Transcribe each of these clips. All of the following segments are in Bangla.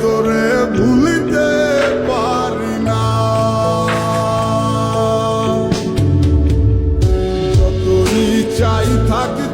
তোরে ভুলিতে পারি না। যতই চাই থাকতে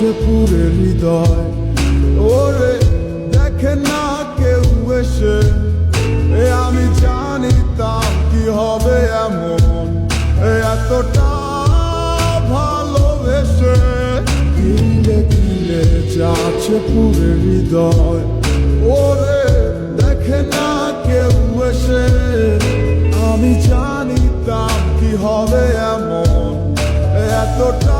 পুরে হৃদয়। ওরে, দেখে না কেউ এসে। এ আমি জানিতাম কি হবে এমন। এতটা ভালোবেসে। কিলে কিলে যাচ্ছে পুরে হৃদয়। ওরে, দেখে না কেউ এসে। আমি জানিতাম কি হবে এমন। এতটা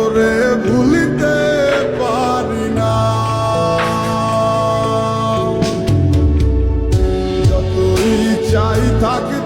চাই তাকে